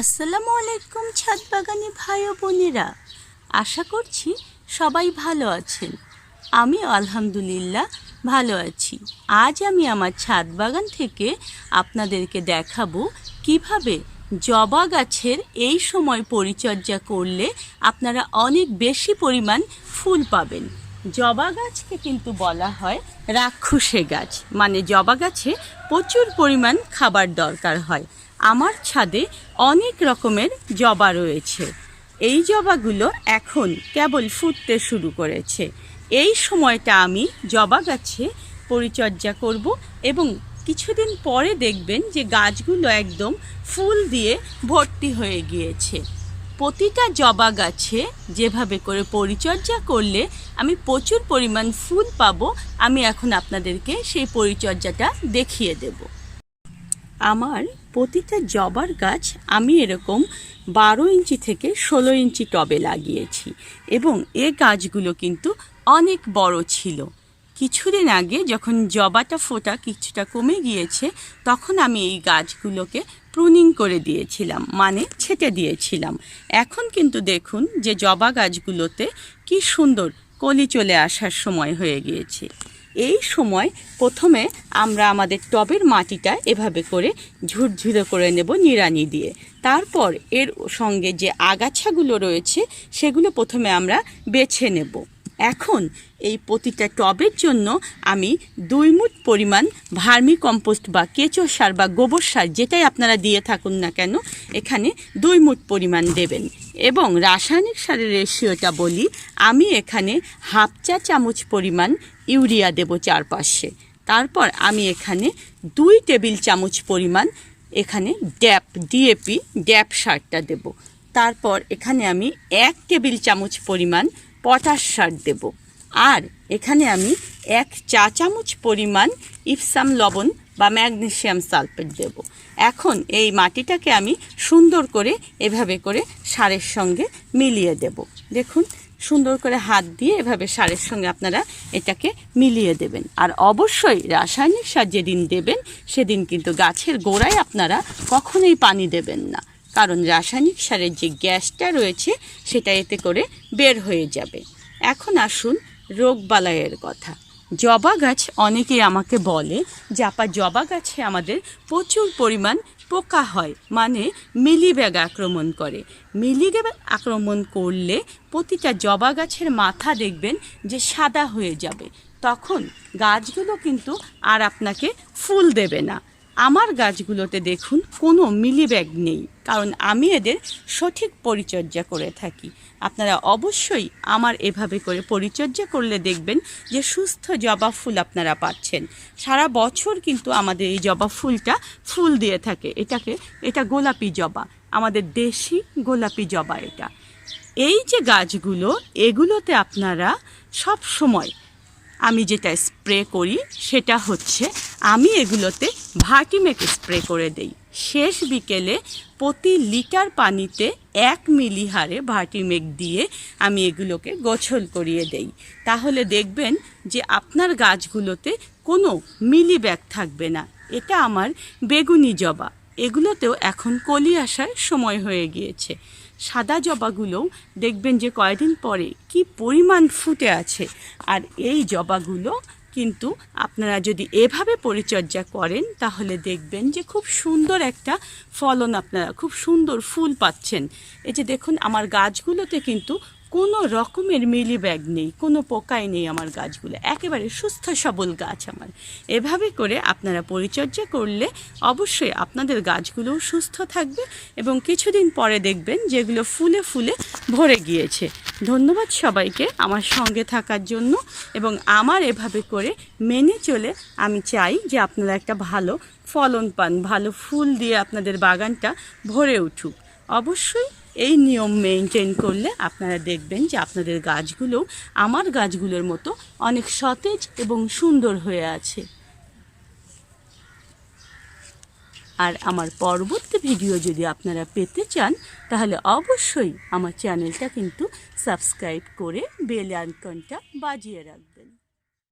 আসসালামু আলাইকুম ছাদ বাগানি ভাই ও বোনেরা। আশা করছি সবাই ভালো আছেন। আমি আলহামদুলিল্লাহ ভালো আছি। আজ আমি আমার ছাদ বাগান থেকে আপনাদেরকে দেখাবো কীভাবে জবা গাছের এই সময় পরিচর্যা করলে আপনারা অনেক বেশি পরিমাণ ফুল পাবেন। জবা গাছকে কিন্তু বলা হয় রাক্ষসে গাছ। মানে জবা গাছে প্রচুর পরিমাণ খাবার দরকার হয়। আমার ছাদে অনেক রকমের জবা রয়েছে। এই জবাগুলো এখন কেবল ফুটতে শুরু করেছে। এই সময়টা আমি জবা গাছে পরিচর্যা করব এবং কিছুদিন পরে দেখবেন যে গাছগুলো একদম ফুল দিয়ে ভর্তি হয়ে গিয়েছে। প্রতিটা জবা গাছে যেভাবে করে পরিচর্যা করলে আমি প্রচুর পরিমাণ ফুল পাবো, আমি এখন আপনাদেরকে সেই পরিচর্যাটা দেখিয়ে দেবো। আমার প্রতিটা জবার গাছ আমি এরকম বারো ইঞ্চি থেকে ষোলো ইঞ্চি টবে লাগিয়েছি এবং এ গাছগুলো কিন্তু অনেক বড় ছিল। কিছুদিন আগে যখন জবাটা ফোটা কিছুটা কমে গিয়েছে, তখন আমি এই গাছগুলোকে প্রুনিং করে দিয়েছিলাম মানে ছেটে দিয়েছিলাম। এখন কিন্তু দেখুন যে জবা গাছগুলোতে কি সুন্দর কলি চলে আসার সময় হয়ে গিয়েছে। এই সময় প্রথমে আমরা আমাদের টবের মাটিটা এভাবে করে ঝুরঝুরে করে নেব নিড়ানি দিয়ে। তারপর এর সঙ্গে যে আগাছাগুলো রয়েছে, সেগুলো প্রথমে আমরা বেছে নেব। এখন এই প্রতিটা টবের জন্য আমি দুই মুঠ পরিমাণ ভার্মি কম্পোস্ট বা কেঁচো সার বা গোবর সার যেটাই আপনারা দিয়ে থাকুন না কেন, এখানে দুই মুঠ পরিমাণ দেবেন। এবং রাসায়নিক সারের রেশিওটা বলি, আমি এখানে হাফ চা চামচ পরিমাণ ইউরিয়া দেব চারপাশে। তারপর আমি এখানে দুই টেবিল চামচ পরিমাণ এখানে ড্যাপ, ডিএপি, ড্যাপ সারটা দেব। তারপর এখানে আমি এক টেবিল চামচ পরিমাণ পটাশ সার দেব। আর এখানে আমি এক চা চামচ পরিমাণ ইপসাম লবণ বা ম্যাগনেশিয়াম সালফেট দেব। এখন এই মাটিটাকে আমি সুন্দর করে এভাবে করে সারের সঙ্গে মিলিয়ে দেব। দেখুন, সুন্দর করে হাত দিয়ে এভাবে সারের সঙ্গে আপনারা এটাকে মিলিয়ে দেবেন। আর অবশ্যই রাসায়নিক সার যেদিন দেবেন, সেদিন কিন্তু গাছের গোড়ায় আপনারা কখনোই পানি দেবেন না। কারণ রাসায়নিক সারের যে গ্যাসটা রয়েছে, সেটা এতে করে বের হয়ে যাবে। এখন আসুন রোগবালাইয়ের কথা। জবা গাছ অনেকেই আমাকে বলে যে, আপা, জবা গাছে আমাদের প্রচুর পরিমাণ পোকা হয়। মানে মিলিব্যাগ আক্রমণ করে। মিলিব্যাগ আক্রমণ করলে প্রতিটা জবা গাছের মাথা দেখবেন যে সাদা হয়ে যাবে। তখন গাছগুলো কিন্তু আর আপনাকে ফুল দেবে না। আমার গাছগুলোতে দেখুন কোনো মিলিব্যাগ নেই, কারণ আমি এদের সঠিক পরিচর্যা করে থাকি। আপনারা অবশ্যই আমার এভাবে করে পরিচর্যা করলে দেখবেন যে সুস্থ জবা ফুল আপনারা পাচ্ছেন। সারা বছর কিন্তু আমাদের এই জবা ফুলটা ফুল দিয়ে থাকে। এটাকে, এটা গোলাপি জবা, আমাদের দেশি গোলাপি জবা এটা। এই যে গাছগুলো, এগুলোতে আপনারা সব সময় আমি যেটা স্প্রে করি, সেটা হচ্ছে আমি এগুলোতে ভার্টিমেক স্প্রে করে দেই। শেষ বিকেলে প্রতি লিটার পানিতে এক মিলি হারে ভার্টিমেক দিয়ে আমি এগুলোকে গোছল করিয়ে দেই। তাহলে দেখবেন যে আপনার গাছগুলোতে কোনো মিলি ব্যাগ থাকবে না। এটা আমার বেগুনি জবা। এগুলোতেও এখন কলি আসার সময় হয়ে গিয়েছে। সাদা জবাগুলোও দেখবেন যে কয়দিন পরে কি পরিমাণ ফুটে আছে। আর এই জবাগুলো কিন্তু আপনারা যদি এভাবে পরিচর্যা করেন, তাহলে দেখবেন যে খুব সুন্দর একটা ফলন আপনারা, খুব সুন্দর ফুল পাচ্ছেন। এই যে দেখুন, আমার গাছগুলোতে কিন্তু কোনো রকমের মিলি ব্যাগ নেই, কোনো পোকাই নেই আমার গাছগুলো। একেবারে সুস্থ সবল গাছ আমার। এভাবে করে আপনারা পরিচর্যা করলে অবশ্যই আপনাদের গাছগুলোও সুস্থ থাকবে এবং কিছুদিন পরে দেখবেন যেগুলো ফুলে ফুলে ভরে গিয়েছে। ধন্যবাদ সবাইকে আমার সঙ্গে থাকার জন্য এবং আমার এভাবে করে মেনে চলে আমি চাই যে আপনারা একটা ভালো ফলন পান, ভালো ফুল দিয়ে আপনাদের বাগানটা ভরে উঠুক। অবশ্যই এই নিয়ম মেনটেন করলে আপনারা দেখবেন যে আপনাদের গাছগুলো আমার গাছগুলোর মতো অনেক সতেজ এবং সুন্দর হয়ে আছে। আর আমার পরবর্তী ভিডিও যদি আপনারা পেতে চান, তাহলে অবশ্যই আমার চ্যানেলটা কিন্তু সাবস্ক্রাইব করে বেল আইকনটা বাজিয়ে রাখবেন।